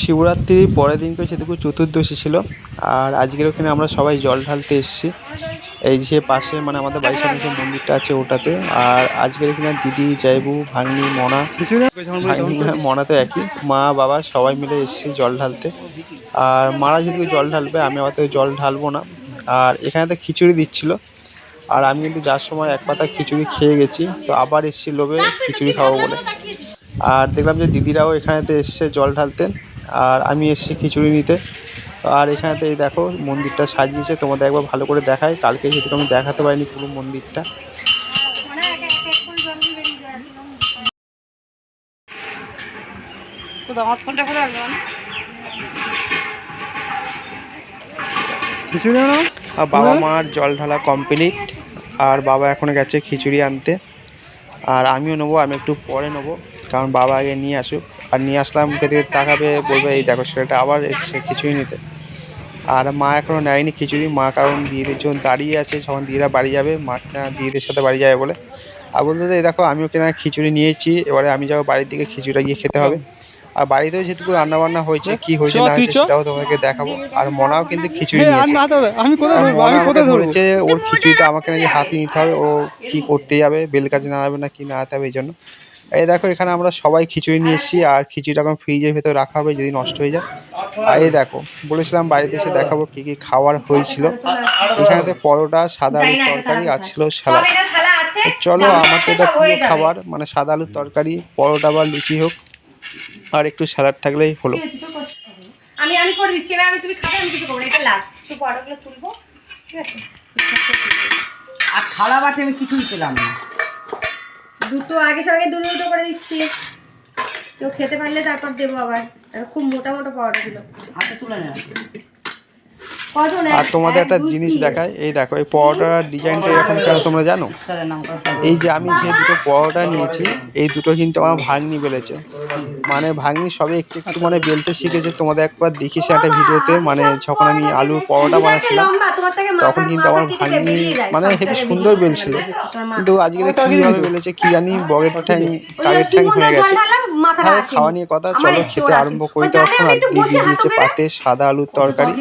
শিবরাত্রির পরের দিনকে সেটুকু চতুর্দশী ছিল আর আজকের ওখানে আমরা সবাই জল ঢালতে এসেছি। এই যে পাশে মানে আমাদের বাড়ির সামনে যে মন্দিরটা আছে ওটাতে আর আজকের এখানে দিদি জয়বু ভাগ্নি মনা ভাগ্নি না, মনা তো একই। মা বাবা সবাই মিলে এসেছি জল ঢালতে। আর মারা যেদিকে জল ঢালবে আমি আবার জল ঢালবো না। আর এখানে তো খিচুড়ি দিচ্ছিল আর আমি কিন্তু যার সময় এক পাতা খিচুড়ি খেয়ে গেছি তো আবার এসেছি লোভে খিচুড়ি খাব বলে। আর দেখলাম যে দিদিরাও এখানেতে এসছে জল ঢালতে। আর আমি এসেছি খিচুড়ি নিতে। আর এখানেতে এই দেখো মন্দিরটা সাজিয়েছে। তোমাদের একবার ভালো করে দেখাই। কালকে যেহেতু আমি দেখাতে পারিনি পুরো মন্দিরটা। মানে? আর বাবা মার জল ঢালা কমপ্লিট আর বাবা এখন গেছে খিচুড়ি আনতে। আর আমিও নেব আমি একটু পরে নেব। কারণ বাবা আগে নিয়ে আসুক। আর নিয়ে আসলাম মুখে দিকে তাকাবে বলবে এই দেখো ছেলেটা আবার এসছে খিচুড়ি নিতে। আর মা এখনও নেয়নি খিচুড়ি মা কারণ দিদিদের জন্য দাঁড়িয়ে আছে যখন দিদিরা বাড়ি যাবে মা কিনা দিদিদের সাথে বাড়ি যাবে বলে। আর বলতে এই দেখো আমিও কিনা খিচুড়ি নিয়েছি এবারে আমি যাব বাড়ির দিকে খিচুড়িটা গিয়ে খেতে হবে। আর বাড়িতেও যেটুকু রান্না বান্না হয়েছে কি হয়েছে না হয়েছে সেটাও তোমাকে দেখাবো। আর মনাও কিন্তু খিচুড়ি না ধরেছে ওর খিচুড়িটা আমাকে নাকি হাতে নিতে হবে ও কি করতে যাবে বেল কাজে নাড়াবে না কি নাড়াতে হবে এই জন্য। এই দেখো এখানে আমরা সবাই খিচুড়ি নিয়ে এসেছি আর খিচুড়িটা এখন ফ্রিজের ভেতর রাখা হবে যদি নষ্ট হয়ে যায়। আর এই দেখো বলেছিলাম বাড়িতে এসে দেখাবো কি কি খাবার হয়েছিল। এখানেতে পরোটা সাদা আলুর তরকারি আর ছিল স্যালাড তো চলো আমার তো এটা প্রিয় খাবার? মানে সাদা আলুর তরকারি পরোটা বা লুচি হোক আর একটু স্যালাড থাকলেই হলো। আমি আমি করে দিচ্ছি এবার আমি তুমি খাবে আমি কিছু করব। এটা লাস্ট একটু পরোটাগুলো তুলবো ঠিক আছে? আর থালা বাটি আমি কিছুই পেলাম না। দুটো আগে সঙ্গে দুটো দুটো করে দিচ্ছি। কেউ খেতে পারলে তারপর দেবো আবার। খুব মোটা মোটা পাওয়াটা ছিল হাতে তুলে কজন আর তোমাদের একটা জিনিস দেখায় এই দেখো এই পরোটার ডিজাইনটা এখন কেন তোমরা জানো? এই যে আমি যে দুটো পরোটা নিয়েছি এই দুটো কিন্তু আমার ভাগ্নি বেলেছে। মানে ভাগ্নি সবে একটু একটু মানে বেলতে শিখেছে তোমাদের একবার দেখিস একটা ভিডিওতে মানে যখন আমি আলুর পরোটা বানাচ্ছিলাম তখন কিন্তু আমার ভাগ্নি মানে হেবি সুন্দর বেলছিল। কিন্তু আজকে কীভাবে বেলেছে কি জানি বগের ঠ্যাং কালের ঠ্যাং হয়ে গেছে। তাহলে খাওয়া নিয়ে কথা চলো খেতে আরম্ভ করি তখন আর দিয়েছে পাতে সাদা আলুর তরকারি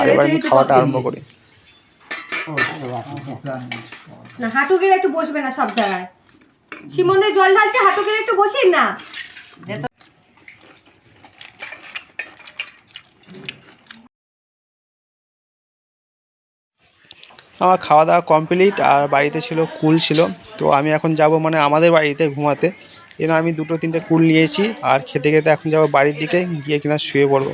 আর এবার আমি খাওয়াটা আরম্ভ করি। না হাঁটু একটু বসবে না সব জায়গায়। জল ঢালছে হাঁটু একটু বসিন না। আমার খাওয়া দাওয়া কমপ্লিট আর বাড়িতে ছিল কুল ছিল তো আমি এখন যাব মানে আমাদের বাড়িতে ঘুমাতে। এর আমি দুটো তিনটে কুল নিয়েছি আর খেতে খেতে এখন যাব বাড়ির দিকে, গিয়ে কিনা শুয়ে পড়ব।